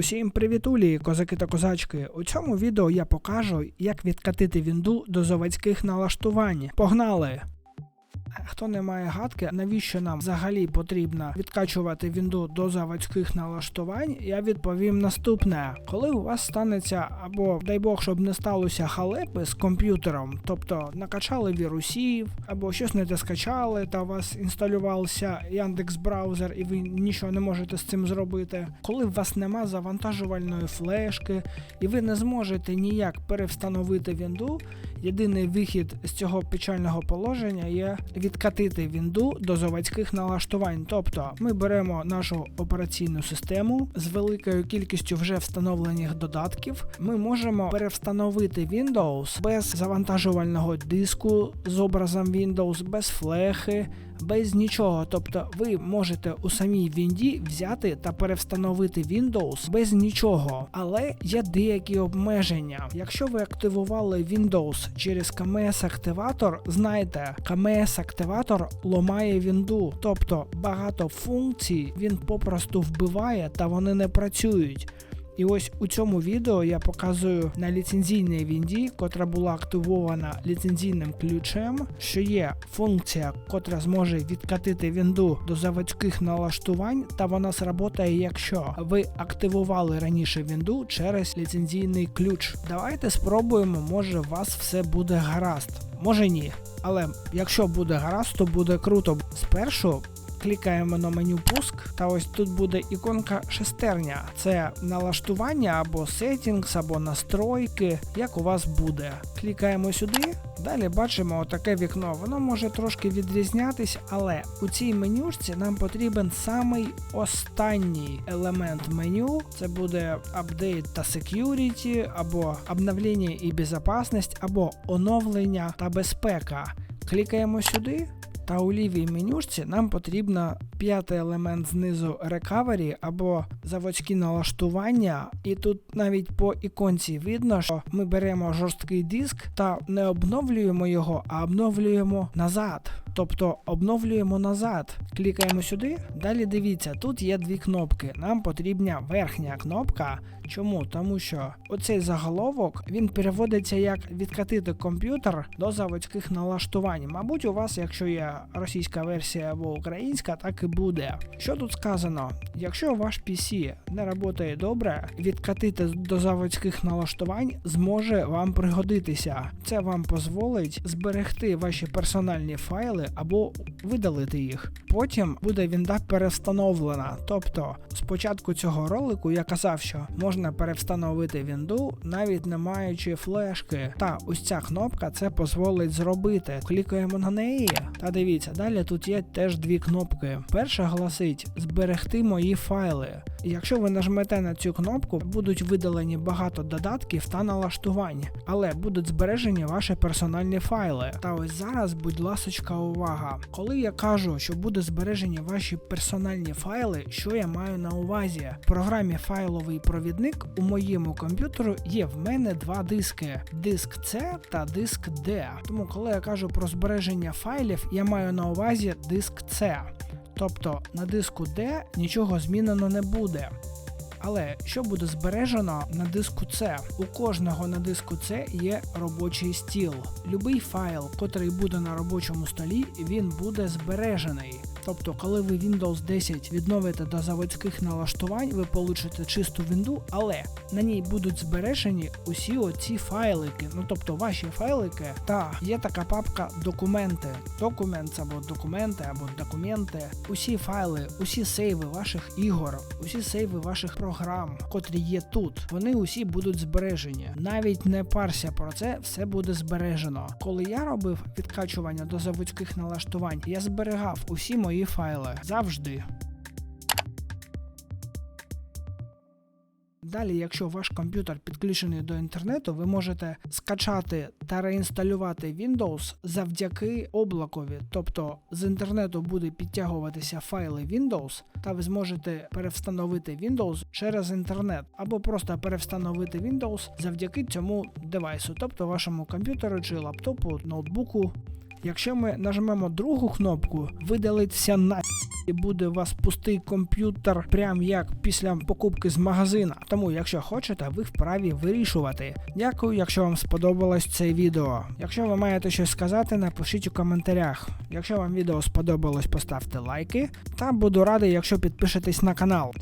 Усім привітулі, козаки та козачки. У цьому відео я покажу, як відкатити вінду до заводських налаштувань. Погнали! Хто не має гадки, навіщо нам взагалі потрібно відкачувати вінду до заводських налаштувань, я відповім наступне: коли у вас станеться, або дай Бог, щоб не сталося халепи з комп'ютером, тобто накачали вірусів, або щось не те скачали, та у вас інсталювався Яндекс браузер, і ви нічого не можете з цим зробити. Коли у вас нема завантажувальної флешки, і ви не зможете ніяк перевстановити вінду, єдиний вихід з цього печального положення є відкатити вінду до заводських налаштувань. Тобто ми беремо нашу операційну систему з великою кількістю вже встановлених додатків. Ми можемо перевстановити Windows без завантажувального диску з образом Windows, без флехи. Без нічого, тобто ви можете у самій Вінді взяти та перевстановити Windows без нічого, але є деякі обмеження. Якщо ви активували Windows через KMS активатор, знайте, KMS активатор ломає вінду, тобто багато функцій він попросту вбиває та вони не працюють. І ось у цьому відео я показую на ліцензійній вінді, котра була активована ліцензійним ключем, що є функція, котра зможе відкатити вінду до заводських налаштувань, та вона сработає, якщо ви активували раніше вінду через ліцензійний ключ. Давайте спробуємо, може у вас все буде гаразд. Може ні. Але якщо буде гаразд, то буде круто. Спершу клікаємо на меню пуск, та ось тут буде іконка шестерня. Це налаштування або settings, або настройки, як у вас буде. Клікаємо сюди. Далі бачимо отаке вікно. Воно може трошки відрізнятись, але у цій менюшці нам потрібен самий останній елемент меню. Це буде апдейт та security, або обновлення і безпечність, або оновлення та безпека. Клікаємо сюди. Та у лівій менюшці нам потрібно п'ятий елемент знизу Recovery або заводські налаштування. І тут навіть по іконці видно, що ми беремо жорсткий диск та не обновлюємо його, а обновлюємо назад. Тобто обновлюємо назад, клікаємо сюди. Далі дивіться, тут є дві кнопки. Нам потрібна верхня кнопка. Чому? Тому що оцей заголовок він переводиться як відкатити комп'ютер до заводських налаштувань. Мабуть, у вас, якщо є російська версія або українська, так і буде. Що тут сказано? Якщо ваш PC не працює добре, відкатити до заводських налаштувань зможе вам пригодитися. Це вам дозволить зберегти ваші персональні файли або видалити їх. Потім буде вінда перевстановлена. Тобто, спочатку цього ролику я казав, що можна перевстановити вінду, навіть не маючи флешки. Та ось ця кнопка це дозволить зробити. Клікаємо на неї. Та дивіться, далі тут є теж дві кнопки. Перша гласить зберегти мої файли. Якщо ви нажмете на цю кнопку, будуть видалені багато додатків та налаштувань, але будуть збережені ваші персональні файли. Та ось зараз, будь ласочка, увага. Коли я кажу, що буде збережені ваші персональні файли, що я маю на увазі? В програмі файловий провідник у моєму комп'ютеру є в мене два диски: диск C та диск D. Тому, коли я кажу про збереження файлів, я маю на увазі диск C. Тобто на диску D нічого змінено не буде. Але що буде збережено на диску C? У кожного на диску C є робочий стіл. Любий файл, котрий буде на робочому столі, він буде збережений. Тобто, коли ви Windows 10 відновите до заводських налаштувань, ви получите чисту вінду, але на ній будуть збережені усі оці файлики, ну тобто ваші файлики, та є така папка документи. Документ або документи, або документи. Усі файли, усі сейви ваших ігор, усі сейви ваших програм, котрі є тут, вони усі будуть збережені. Навіть не парся про це, все буде збережено. Коли я робив відкачування до заводських налаштувань, я зберігав усі мої файли завжди. Далі, якщо ваш комп'ютер підключений до інтернету, ви можете скачати та реінсталювати Windows завдяки облакові. Тобто з інтернету буде підтягуватися файли Windows, та ви зможете перевстановити Windows через інтернет, або просто перевстановити Windows завдяки цьому девайсу, тобто вашому комп'ютеру чи лаптопу, ноутбуку. Якщо ми нажмемо другу кнопку, видалиться на і буде у вас пустий комп'ютер, прям як після покупки з магазина. Тому, якщо хочете, ви вправі вирішувати. Дякую, якщо вам сподобалось це відео. Якщо ви маєте щось сказати, напишіть у коментарях. Якщо вам відео сподобалось, поставте лайки. Та буду радий, якщо підпишетесь на канал.